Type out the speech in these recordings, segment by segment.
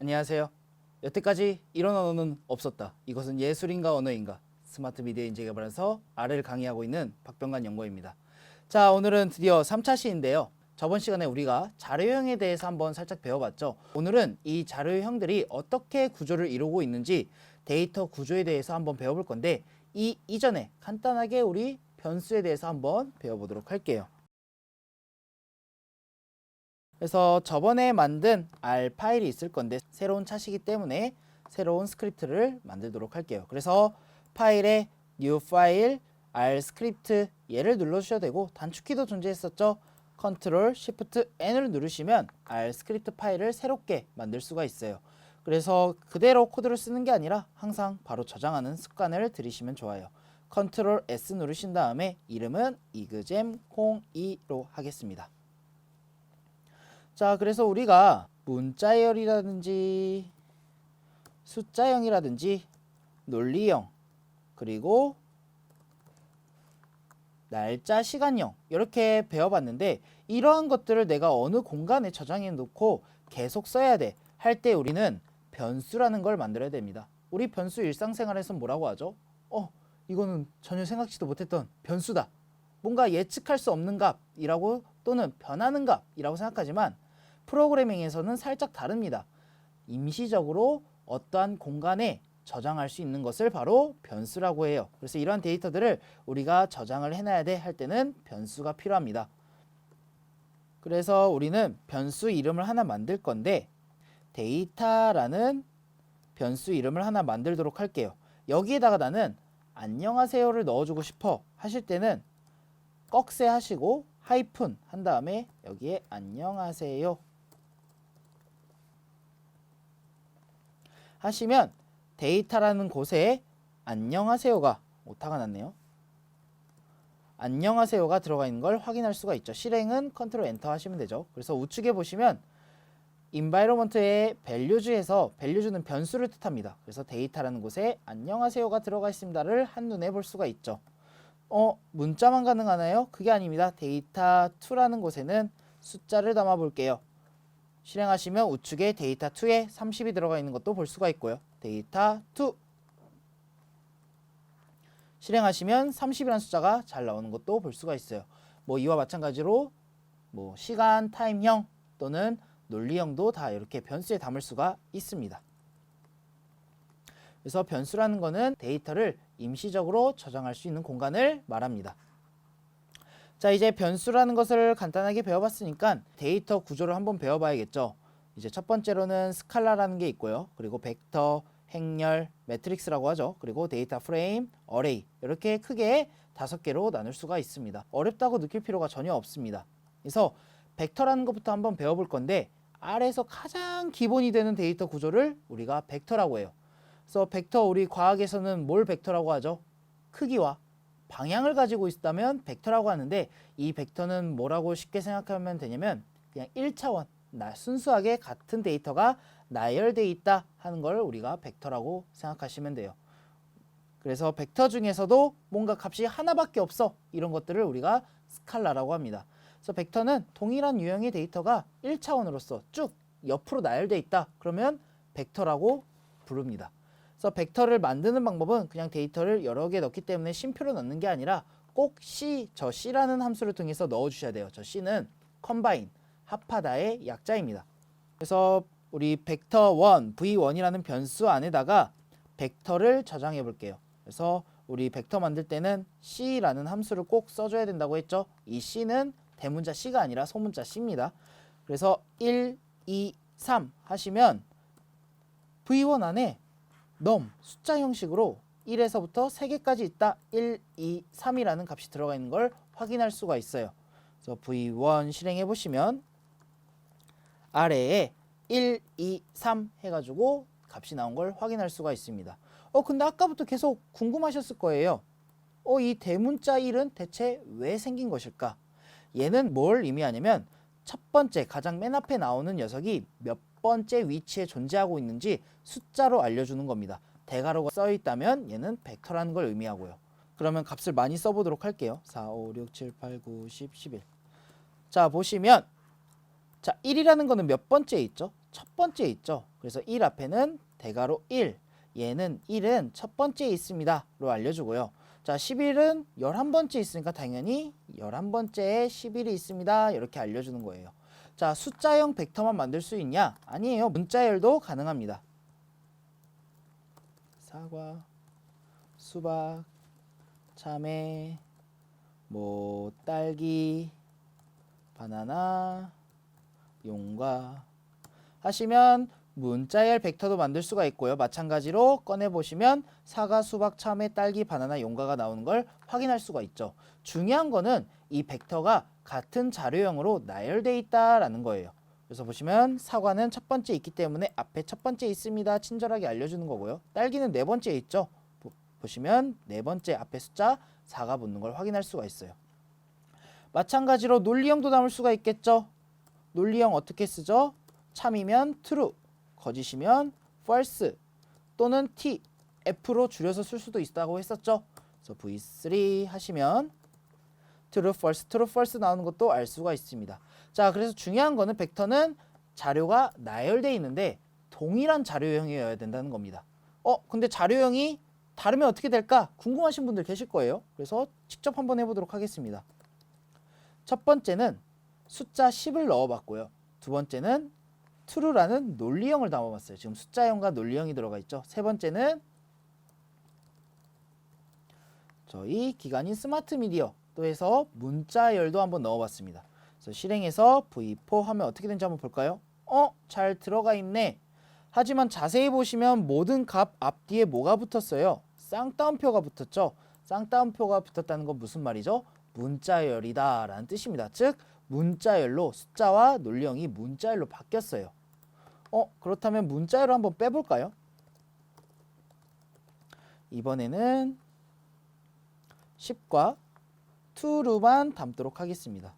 안녕하세요. 여태까지 이런 언어는 없었다. 이것은 예술인가 언어인가? 스마트 미디어 인재 개발에서 R을 강의하고 있는 박병관 연구원입니다. 자, 오늘은 드디어 3차 시인데요. 저번 시간에 우리가 자료형에 대해서 한번 살짝 배워봤죠. 오늘은 이 자료형들이 어떻게 구조를 이루고 있는지 데이터 구조에 대해서 한번 배워볼 건데 이 이전에 간단하게 우리 변수에 대해서 한번 배워보도록 할게요. 그래서 저번에 만든 R 파일이 있을 건데 새로운 차시기 때문에 새로운 스크립트를 만들도록 할게요. 그래서 파일에 new 파일 R 스크립트 얘를 눌러주셔도 되고 단축키도 존재했었죠. Ctrl Shift N을 누르시면 R 스크립트 파일을 새롭게 만들 수가 있어요. 그래서 그대로 코드를 쓰는 게 아니라 항상 바로 저장하는 습관을 들이시면 좋아요. Ctrl S 누르신 다음에 이름은 이그잼 02로 하겠습니다. 자, 그래서 우리가 문자열이라든지 숫자형이라든지 논리형 그리고 날짜 시간형 이렇게 배워봤는데 이러한 것들을 내가 어느 공간에 저장해 놓고 계속 써야 돼 할 때 우리는 변수라는 걸 만들어야 됩니다. 우리 변수 일상생활에서 뭐라고 하죠? 어, 이거는 전혀 생각지도 못했던 변수다. 뭔가 예측할 수 없는 값이라고 또는 변하는 값이라고 생각하지만 프로그래밍에서는 살짝 다릅니다. 임시적으로 어떠한 공간에 저장할 수 있는 것을 바로 변수라고 해요. 그래서 이러한 데이터들을 우리가 저장을 해놔야 돼 할 때는 변수가 필요합니다. 그래서 우리는 변수 이름을 하나 만들 건데 데이터라는 변수 이름을 하나 만들도록 할게요. 여기에다가 나는 안녕하세요를 넣어주고 싶어 하실 때는 꺽쇠 하시고 하이픈 한 다음에 여기에 안녕하세요 하시면 데이터라는 곳에 안녕하세요가 오타가 났네요. 안녕하세요가 들어가 있는 걸 확인할 수가 있죠. 실행은 컨트롤 엔터 하시면 되죠. 그래서 우측에 보시면 environment의 value에서 value는 변수를 뜻합니다. 그래서 데이터라는 곳에 안녕하세요가 들어가 있습니다를 한눈에 볼 수가 있죠. 어, 문자만 가능하나요? 그게 아닙니다. 데이터 2라는 곳에는 숫자를 담아 볼게요. 실행하시면 우측에 데이터 2에 30이 들어가 있는 것도 볼 수가 있고요. 데이터 2 실행하시면 30이라는 숫자가 잘 나오는 것도 볼 수가 있어요. 뭐 이와 마찬가지로 뭐 시간, 타임형 또는 논리형도 다 이렇게 변수에 담을 수가 있습니다. 그래서 변수라는 거는 데이터를 임시적으로 저장할 수 있는 공간을 말합니다. 자 이제 변수라는 것을 간단하게 배워봤으니까 데이터 구조를 한번 배워봐야겠죠. 이제 첫 번째로는 스칼라라는 게 있고요. 그리고 벡터, 행렬, 매트릭스라고 하죠. 그리고 데이터 프레임, 어레이 이렇게 크게 다섯 개로 나눌 수가 있습니다. 어렵다고 느낄 필요가 전혀 없습니다. 그래서 벡터라는 것부터 한번 배워볼 건데 R에서 가장 기본이 되는 데이터 구조를 우리가 벡터라고 해요. 그래서 벡터 우리 과학에서는 뭘 벡터라고 하죠? 크기와 방향을 가지고 있다면 벡터라고 하는데 이 벡터는 뭐라고 쉽게 생각하면 되냐면 그냥 1차원 나 순수하게 같은 데이터가 나열돼 있다 하는 걸 우리가 벡터라고 생각하시면 돼요. 그래서 벡터 중에서도 뭔가 값이 하나밖에 없어 이런 것들을 우리가 스칼라라고 합니다. 그래서 벡터는 동일한 유형의 데이터가 1차원으로서 쭉 옆으로 나열돼 있다. 그러면 벡터라고 부릅니다. 그래서 벡터를 만드는 방법은 그냥 데이터를 여러 개 넣기 때문에 쉼표로 넣는 게 아니라 꼭 C, 저 C라는 함수를 통해서 넣어 주셔야 돼요. 저 C는 컴바인, 합하다의 약자입니다. 그래서 우리 벡터 1, v1이라는 변수 안에다가 벡터를 저장해 볼게요. 그래서 우리 벡터 만들 때는 C라는 함수를 꼭 써줘야 된다고 했죠. 이 C는 대문자 C가 아니라 소문자 C입니다. 그래서 1, 2, 3 하시면 V1 안에 넘 숫자 형식으로 1에서부터 3개까지 있다. 1, 2, 3이라는 값이 들어가 있는 걸 확인할 수가 있어요. 그래서 V1 실행해 보시면 아래에 1, 2, 3 해가지고 값이 나온 걸 확인할 수가 있습니다. 어 근데 아까부터 계속 궁금하셨을 거예요. 어 이 대문자 1은 대체 왜 생긴 것일까? 얘는 뭘 의미하냐면 첫 번째 가장 맨 앞에 나오는 녀석이 몇 번째 위치에 존재하고 있는지 숫자로 알려주는 겁니다. 대괄호가 써 있다면 얘는 벡터라는 걸 의미하고요. 그러면 값을 많이 써보도록 할게요. 4, 5, 6, 7, 8, 9, 10, 11. 자 보시면 자 1이라는 거는 몇 번째 있죠? 첫 번째 있죠. 그래서 1 앞에는 대괄호 1, 얘는 1은 첫 번째에 있습니다. 로 알려주고요. 자, 11은 11번째 있으니까 당연히 11번째에 11이 있습니다. 이렇게 알려주는 거예요. 자, 숫자형 벡터만 만들 수 있냐? 아니에요. 문자열도 가능합니다. 사과, 수박, 참외, 뭐 딸기, 바나나, 용과 하시면 문자열 벡터도 만들 수가 있고요. 마찬가지로 꺼내 보시면 사과, 수박, 참외, 딸기, 바나나, 용과가 나오는 걸 확인할 수가 있죠. 중요한 거는 이 벡터가 같은 자료형으로 나열돼 있다라는 거예요. 그래서 보시면 사과는 첫 번째 있기 때문에 앞에 첫 번째 있습니다. 친절하게 알려주는 거고요. 딸기는 네 번째 있죠. 보, 보시면 네 번째 앞에 숫자 4가 붙는 걸 확인할 수가 있어요. 마찬가지로 논리형도 담을 수가 있겠죠. 논리형 어떻게 쓰죠? 참이면 true, 거짓이면 false 또는 t, f로 줄여서 쓸 수도 있다고 했었죠. 그래서 v3 하시면 true, false, true, false 나오는 것도 알 수가 있습니다. 자, 그래서 중요한 거는 벡터는 자료가 나열돼 있는데 동일한 자료형이어야 된다는 겁니다. 어, 근데 자료형이 다르면 어떻게 될까? 궁금하신 분들 계실 거예요. 그래서 직접 한번 해보도록 하겠습니다. 첫 번째는 숫자 10을 넣어봤고요. 두 번째는 true라는 논리형을 담아봤어요. 지금 숫자형과 논리형이 들어가 있죠. 세 번째는 저희 기관인 스마트 미디어 또 해서 문자열도 한번 넣어봤습니다. 그래서 실행해서 V4 하면 어떻게 되는지 한번 볼까요? 어? 잘 들어가 있네. 하지만 자세히 보시면 모든 값 앞뒤에 뭐가 붙었어요? 쌍따옴표가 붙었죠. 쌍따옴표가 붙었다는 건 무슨 말이죠? 문자열이다 라는 뜻입니다. 즉 문자열로 숫자와 논리형이 문자열로 바뀌었어요. 어 그렇다면 문자열을 한번 빼볼까요? 이번에는 10과 true만 담도록 하겠습니다.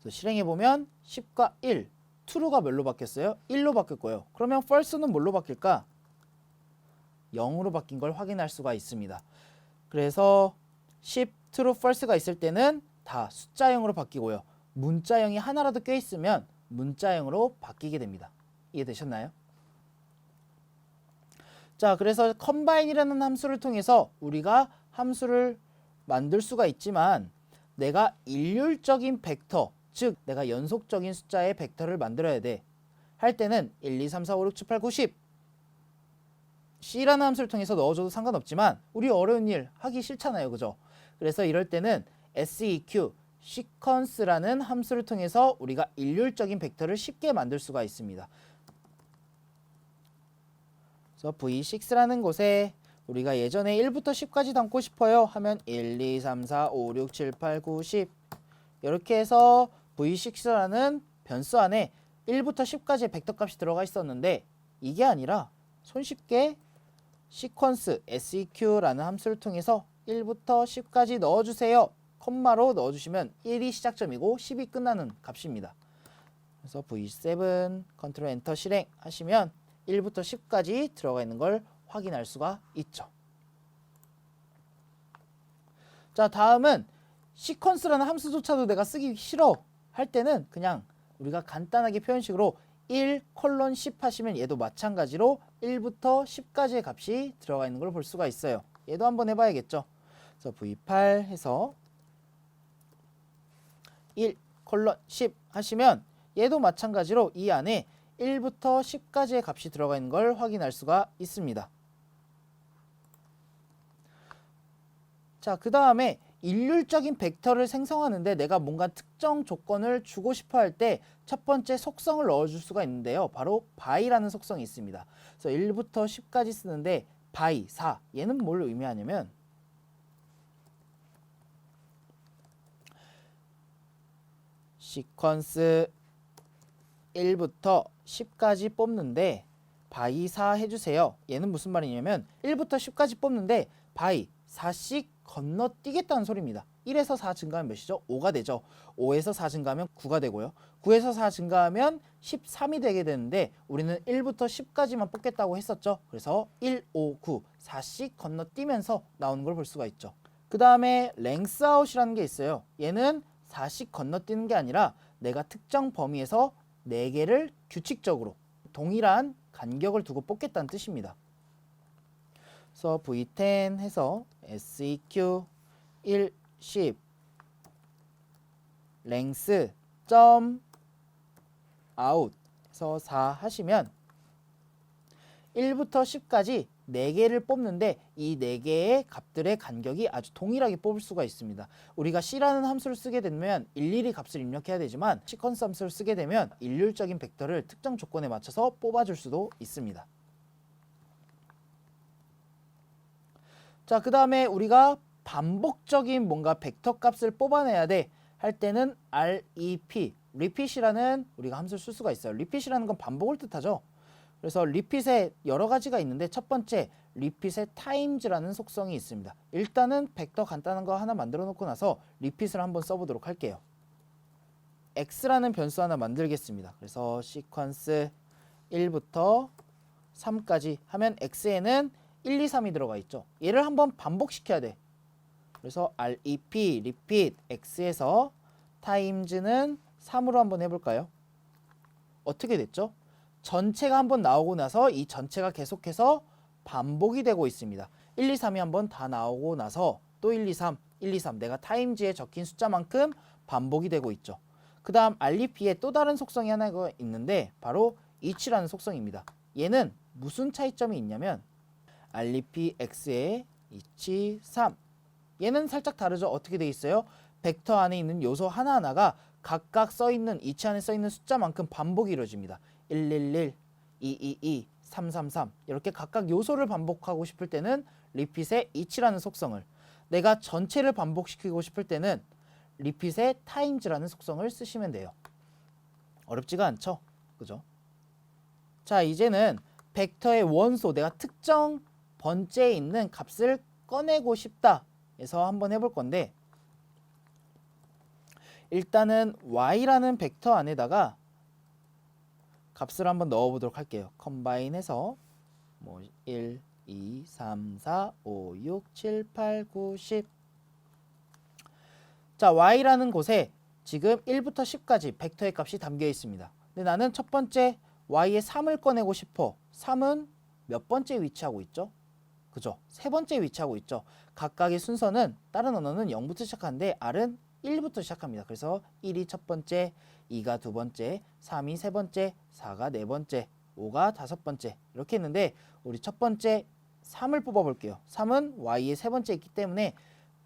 그래서 실행해 보면 10과 1, true가 뭘로 바뀌었어요? 1로 바뀌었고요. 그러면 false는 뭘로 바뀔까? 0으로 바뀐 걸 확인할 수가 있습니다. 그래서 10, true, false가 있을 때는 다 숫자형으로 바뀌고요. 문자형이 하나라도 껴 있으면 문자형으로 바뀌게 됩니다. 이해되셨나요? 자, 그래서 combine이라는 함수를 통해서 우리가 함수를 만들 수가 있지만 내가 일률적인 벡터, 즉 내가 연속적인 숫자의 벡터를 만들어야 돼. 할 때는 1, 2, 3, 4, 5, 6, 7, 8, 9, 10 C라는 함수를 통해서 넣어줘도 상관없지만 우리 어려운 일 하기 싫잖아요. 그죠? 그래서 이럴 때는 seq, sequence라는 함수를 통해서 우리가 일률적인 벡터를 쉽게 만들 수가 있습니다. 그래서 v6라는 곳에 우리가 예전에 1부터 10까지 담고 싶어요 하면 1, 2, 3, 4, 5, 6, 7, 8, 9, 10 이렇게 해서 v6라는 변수 안에 1부터 10까지의 벡터 값이 들어가 있었는데 이게 아니라 손쉽게 시퀀스 seq라는 함수를 통해서 1부터 10까지 넣어주세요. 콤마로 넣어주시면 1이 시작점이고 10이 끝나는 값입니다. 그래서 V7 컨트롤 엔터 실행 하시면 1부터 10까지 들어가 있는 걸 확인할 수가 있죠. 자 다음은 시퀀스라는 함수조차도 내가 쓰기 싫어 할 때는 그냥 우리가 간단하게 표현식으로 1 콜론 10 하시면 얘도 마찬가지로 1부터 10까지의 값이 들어가 있는 걸 볼 수가 있어요. 얘도 한번 해봐야겠죠. 그래서 V8 해서 1 콜론 10 하시면 얘도 마찬가지로 이 안에 1부터 10까지의 값이 들어가 있는 걸 확인할 수가 있습니다. 자, 그 다음에 일률적인 벡터를 생성하는데 내가 뭔가 특정 조건을 주고 싶어 할 때 첫 번째 속성을 넣어줄 수가 있는데요. 바로 by라는 속성이 있습니다. 그래서 1부터 10까지 쓰는데 by 4 얘는 뭘 의미하냐면 시퀀스 1부터 10까지 뽑는데 by 4 해주세요. 얘는 무슨 말이냐면 1부터 10까지 뽑는데 by 4씩 건너뛰겠다는 소리입니다. 1에서 4 증가하면 몇이죠? 5가 되죠. 5에서 4 증가하면 9가 되고요. 9에서 4 증가하면 13이 되게 되는데 우리는 1부터 10까지만 뽑겠다고 했었죠. 그래서 1, 5, 9, 4씩 건너뛰면서 나오는 걸 볼 수가 있죠. 그 다음에 랭스아웃이라는 게 있어요. 얘는 4씩 건너뛰는 게 아니라 내가 특정 범위에서 4개를 규칙적으로 동일한 간격을 두고 뽑겠다는 뜻입니다. 그래서 V10 해서 SEQ 1, 10 랭스 점 아웃 해서 4 하시면 1부터 10까지 4개를 뽑는데 이 4개의 값들의 간격이 아주 동일하게 뽑을 수가 있습니다. 우리가 C라는 함수를 쓰게 되면 일일이 값을 입력해야 되지만 시퀀스 함수를 쓰게 되면 일률적인 벡터를 특정 조건에 맞춰서 뽑아줄 수도 있습니다. 자, 그 다음에 우리가 반복적인 뭔가 벡터 값을 뽑아내야 돼 할 때는 REP, repeat이라는 우리가 함수를 쓸 수가 있어요. repeat이라는 건 반복을 뜻하죠. 그래서 repeat에 여러 가지가 있는데 첫 번째 repeat의 times라는 속성이 있습니다. 일단은 벡터 간단한 거 하나 만들어 놓고 나서 repeat을 한번 써보도록 할게요. x라는 변수 하나 만들겠습니다. 그래서 시퀀스 1부터 3까지 하면 x에는 1, 2, 3이 들어가 있죠. 얘를 한번 반복시켜야 돼. 그래서 REP, repeat, x에서 times는 3으로 한번 해볼까요? 어떻게 됐죠? 전체가 한번 나오고 나서 이 전체가 계속해서 반복이 되고 있습니다. 1, 2, 3이 한번 다 나오고 나서 또 1, 2, 3, 1, 2, 3 내가 타임즈에 적힌 숫자만큼 반복이 되고 있죠. 그 다음 REP에 또 다른 속성이 하나가 있는데 바로 each라는 속성입니다. 얘는 무슨 차이점이 있냐면 REP x에 each 3 얘는 살짝 다르죠. 어떻게 돼 있어요? 벡터 안에 있는 요소 하나하나가 각각 써 있는 each 안에 써 있는 숫자만큼 반복이 이루어집니다. 111, 222, 333 이렇게 각각 요소를 반복하고 싶을 때는 리핏의 each라는 속성을 내가 전체를 반복시키고 싶을 때는 리핏의 times라는 속성을 쓰시면 돼요. 어렵지가 않죠? 그죠? 자, 이제는 벡터의 원소 내가 특정 번째에 있는 값을 꺼내고 싶다 해서 한번 해볼 건데 일단은 y라는 벡터 안에다가 값을 한번 넣어 보도록 할게요. 컴바인해서 뭐 1, 2, 3, 4, 5, 6, 7, 8, 9, 10 자, y라는 곳에 지금 1부터 10까지 벡터의 값이 담겨 있습니다. 근데 나는 첫 번째 y의 3을 꺼내고 싶어. 3은 몇 번째 위치하고 있죠? 그죠? 세 번째 위치하고 있죠. 각각의 순서는 다른 언어는 0부터 시작하는데 R은 1부터 시작합니다. 그래서 1이 첫 번째, 2가 두 번째, 3이 세 번째, 4가 네 번째, 5가 다섯 번째 이렇게 했는데 우리 첫 번째 3을 뽑아 볼게요. 3은 y의 세 번째 있기 때문에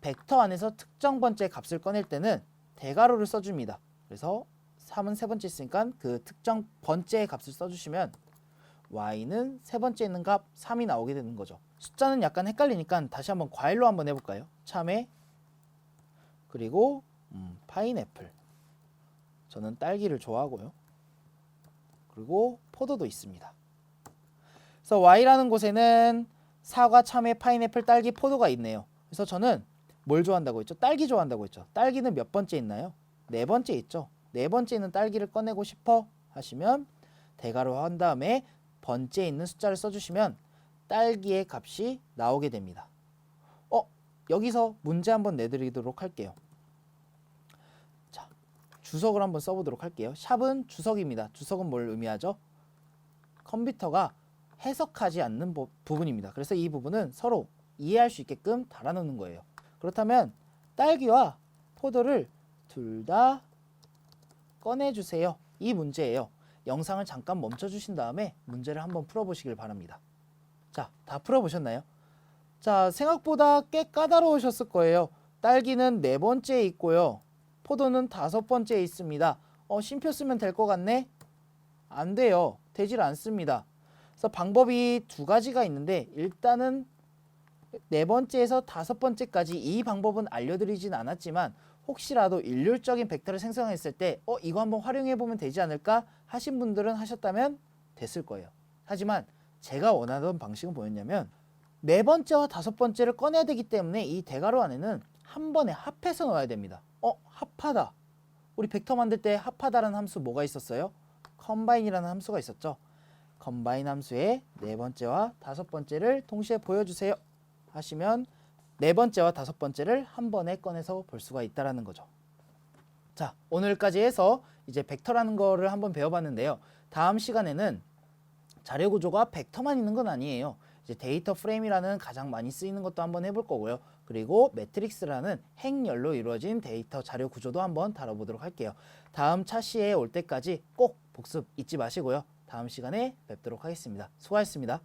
벡터 안에서 특정 번째 값을 꺼낼 때는 대괄호를 써줍니다. 그래서 3은 세 번째 있으니까 그 특정 번째의 값을 써주시면 y는 세 번째 있는 값 3이 나오게 되는 거죠. 숫자는 약간 헷갈리니까 다시 한번 과일로 한번 해볼까요? 참외 그리고 음, 파인애플 저는 딸기를 좋아하고요. 그리고 포도도 있습니다. 그래서 y라는 곳에는 사과, 참외, 파인애플, 딸기, 포도가 있네요. 그래서 저는 뭘 좋아한다고 했죠? 딸기 좋아한다고 했죠. 딸기는 몇 번째 있나요? 네 번째 있죠. 네 번째 있는 딸기를 꺼내고 싶어 하시면 대괄호 한 다음에 번째 있는 숫자를 써주시면 딸기의 값이 나오게 됩니다. 어 여기서 문제 한번 내드리도록 할게요. 자 주석을 한번 써보도록 할게요. 샵은 주석입니다. 주석은 뭘 의미하죠? 컴퓨터가 해석하지 않는 부, 부분입니다. 그래서 이 부분은 서로 이해할 수 있게끔 달아놓는 거예요. 그렇다면 딸기와 포도를 둘 다 꺼내주세요. 이 문제예요. 영상을 잠깐 멈춰주신 다음에 문제를 한번 풀어보시길 바랍니다. 자, 다 풀어보셨나요? 자, 생각보다 꽤 까다로우셨을 거예요. 딸기는 네 번째에 있고요. 포도는 다섯 번째에 있습니다. 어, 쉼표 쓰면 될 것 같네? 안 돼요. 되질 않습니다. 그래서 방법이 두 가지가 있는데 일단은 네 번째에서 다섯 번째까지 이 방법은 알려드리진 않았지만 혹시라도 일률적인 벡터를 생성했을 때 어, 이거 한번 활용해 보면 되지 않을까 하신 분들은 하셨다면 됐을 거예요. 하지만 제가 원하던 방식은 뭐였냐면 네 번째와 다섯 번째를 꺼내야 되기 때문에 이 대괄호 안에는 한 번에 합해서 넣어야 됩니다. 어, 합하다. 우리 벡터 만들 때 합하다라는 함수 뭐가 있었어요? 컴바인이라는 함수가 있었죠. 컴바인 함수에 네 번째와 다섯 번째를 동시에 보여주세요. 하시면 네 번째와 다섯 번째를 한 번에 꺼내서 볼 수가 있다라는 거죠. 자, 오늘까지 해서 이제 벡터라는 거를 한번 배워봤는데요. 다음 시간에는 자료 구조가 벡터만 있는 건 아니에요. 이제 데이터 프레임이라는 가장 많이 쓰이는 것도 한번 해볼 거고요. 그리고 매트릭스라는 행렬로 이루어진 데이터 자료 구조도 한번 다뤄보도록 할게요. 다음 차시에 올 때까지 꼭 복습 잊지 마시고요. 다음 시간에 뵙도록 하겠습니다. 수고하셨습니다.